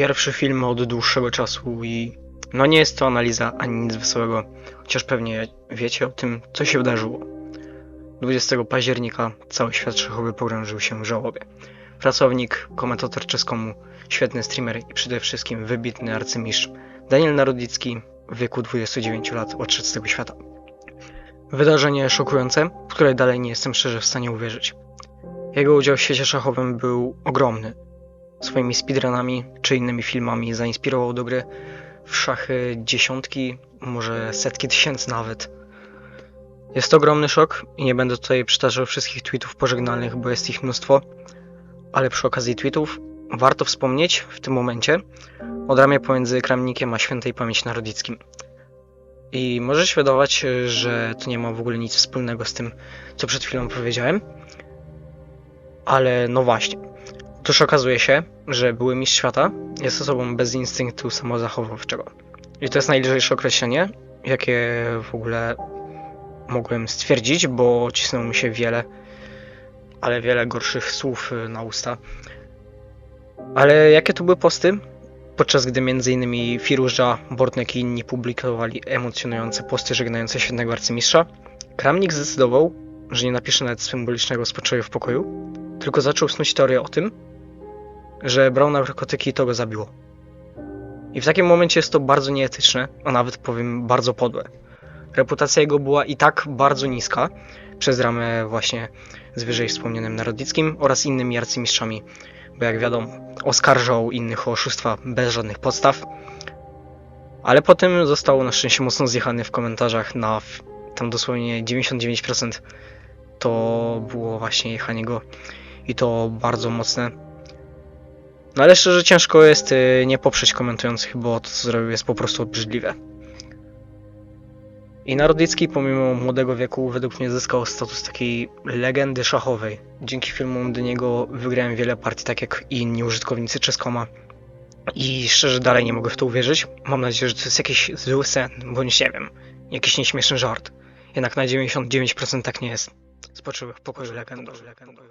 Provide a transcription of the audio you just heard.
Pierwszy film od dłuższego czasu i no nie jest to analiza ani nic wesołego, chociaż pewnie wiecie o tym, co się wydarzyło. 20 października cały świat szachowy pogrążył się w żałobie. Pracownik, komentator czeskomu, świetny streamer i przede wszystkim wybitny arcymistrz Daniel Narodicki w wieku 29 lat odszedł z tego świata. Wydarzenie szokujące, w które dalej nie jestem szczerze w stanie uwierzyć. Jego udział w świecie szachowym był ogromny. Swoimi speedrunami czy innymi filmami zainspirował do gry w szachy dziesiątki, może setki tysięcy nawet. Jest to ogromny szok i nie będę tutaj przytaczał wszystkich tweetów pożegnalnych, bo jest ich mnóstwo, ale przy okazji tweetów warto wspomnieć w tym momencie o dramie pomiędzy Kramnikiem a Świętej Pamięci Narodickim. I może się wydawać, że to nie ma w ogóle nic wspólnego z tym, co przed chwilą powiedziałem, ale no właśnie. Otóż okazuje się, że były mistrz świata jest osobą bez instynktu samozachowawczego. I to jest najlżejsze określenie, jakie w ogóle mogłem stwierdzić, bo cisnęło mi się wiele, ale wiele gorszych słów y, na usta. Ale jakie to były posty? Podczas gdy m.in. Firuża, Bortnek i inni publikowali emocjonujące posty żegnające świetnego arcymistrza, Kramnik zdecydował, że nie napisze nawet symbolicznego spoczęju w pokoju, tylko zaczął snuć teorię o tym, że brał narkotyki i to go zabiło. I w takim momencie jest to bardzo nieetyczne, a nawet powiem bardzo podłe. Reputacja jego była i tak bardzo niska przez ramę właśnie z wyżej wspomnianym Narodickim oraz innymi arcymistrzami, bo jak wiadomo, oskarżał innych o oszustwa bez żadnych podstaw. Ale potem został na szczęście mocno zjechany w komentarzach na tam dosłownie 99% to było właśnie jechanie go i to bardzo mocne. No ale szczerze ciężko jest y, nie poprzeć komentujących, bo to co zrobił jest po prostu obrzydliwe. I Narodicki pomimo młodego wieku według mnie zyskał status takiej legendy szachowej. Dzięki filmom do niego wygrałem wiele partii, tak jak i inni użytkownicy Czeskoma. I szczerze dalej nie mogę w to uwierzyć. Mam nadzieję, że to jest jakiś zły sen, bądź nie wiem, jakiś nieśmieszny żart. Jednak na 99% tak nie jest. Spoczyłych w legendą, legendą.